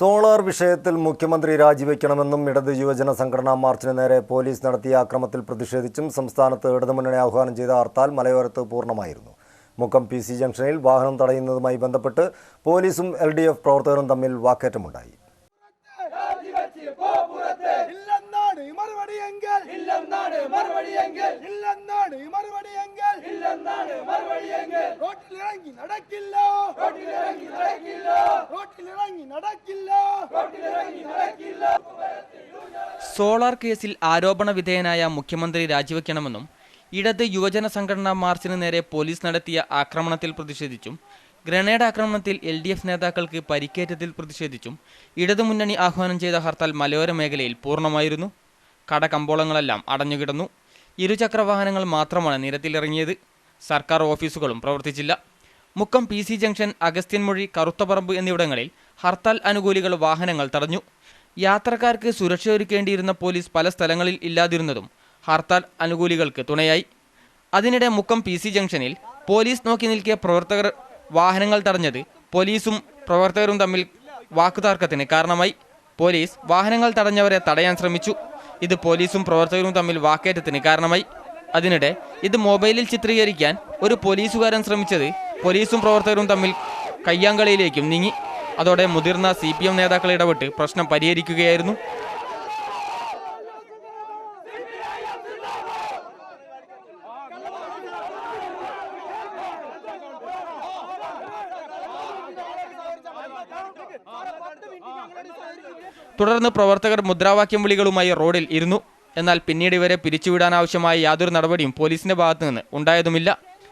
Solar വിഷയത്തിൽ മുഖ്യമന്ത്രി രാജിവെക്കണമെന്നും ഇടത് യുവജന സംഘടനാ മാർച്ചിന് നേരെ പോലീസ് നടത്തിയ ആക്രമത്തിൽ പ്രതിഷേധിച്ചും സംസ്ഥാനത്ത് ഇടതുമുന്നണി ആഹ്വാനം ചെയ്ത ഹർത്താൽ മലയോരത്ത് പൂർണമായിരുന്നു. മുക്കം പി സി ജംഗ്ഷനിൽ വാഹനം തടയുന്നതുമായി ബന്ധപ്പെട്ട് പോലീസും എൽ ഡി എഫ് പ്രവർത്തകരും തമ്മിൽ വാക്കേറ്റമുണ്ടായി. നടക്കില്ല. സോളാർ കേസിൽ ആരോപണ വിധേയനായ മുഖ്യമന്ത്രി രാജിവെക്കണമെന്നും ഇടത് യുവജന സംഘടനാ മാർച്ചിന് നേരെ പോലീസ് നടത്തിയ ആക്രമണത്തിൽ പ്രതിഷേധിച്ചും ഗ്രനേഡ് ആക്രമണത്തിൽ എൽ ഡി എഫ് നേതാക്കൾക്ക് പരിക്കേറ്റതിൽ പ്രതിഷേധിച്ചും ഇടതുമുന്നണി ആഹ്വാനം ചെയ്ത ഹർത്താൽ മലയോര മേഖലയിൽ പൂർണമായിരുന്നു. കട കമ്പോളങ്ങളെല്ലാം അടഞ്ഞുകിടന്നു. ഇരുചക്ര വാഹനങ്ങൾ മാത്രമാണ് നിരത്തിലിറങ്ങിയത്. സർക്കാർ ഓഫീസുകളും പ്രവർത്തിച്ചില്ല. Mukkam P C junction Agasthyanmuzhi Karuthaparamba എന്നിവിടങ്ങളിൽ ഹർത്താൽ അനുകൂലികൾ വാഹനങ്ങൾ തടഞ്ഞു. യാത്രക്കാർക്ക് സുരക്ഷ ഒരുക്കേണ്ടിയിരുന്ന പോലീസ് പല സ്ഥലങ്ങളിൽ ഇല്ലാതിരുന്നതും ഹർത്താൽ അനുകൂലികൾക്ക് തുണയായി. അതിനിടെ മുക്കം പി ജംഗ്ഷനിൽ പോലീസ് നോക്കി നിൽക്കിയ പ്രവർത്തകർ വാഹനങ്ങൾ തടഞ്ഞത് പോലീസും പ്രവർത്തകരും തമ്മിൽ വാക്കുതർക്കത്തിന് കാരണമായി. പോലീസ് വാഹനങ്ങൾ തടഞ്ഞവരെ തടയാൻ ശ്രമിച്ചു. ഇത് പോലീസും പ്രവർത്തകരും തമ്മിൽ വാക്കേറ്റത്തിന് കാരണമായി. അതിനിടെ ഇത് മൊബൈലിൽ ചിത്രീകരിക്കാൻ ഒരു പോലീസുകാരൻ ശ്രമിച്ചത് പോലീസും പ്രവർത്തകരും തമ്മിൽ കയ്യാങ്കളിയിലേക്കും നീങ്ങി. അതോടെ മുതിർന്ന സി പി എം നേതാക്കൾ ഇടപെട്ട് പ്രശ്നം പരിഹരിക്കുകയായിരുന്നു. തുടർന്ന് പ്രവർത്തകർ മുദ്രാവാക്യം വിളികളുമായി റോഡിൽ ഇരുന്നു. എന്നാൽ പിന്നീട് ഇവരെ പിരിച്ചുവിടാനാവശ്യമായ യാതൊരു നടപടിയും പോലീസിന്റെ ഭാഗത്തുനിന്ന് ഉണ്ടായതുമില്ല.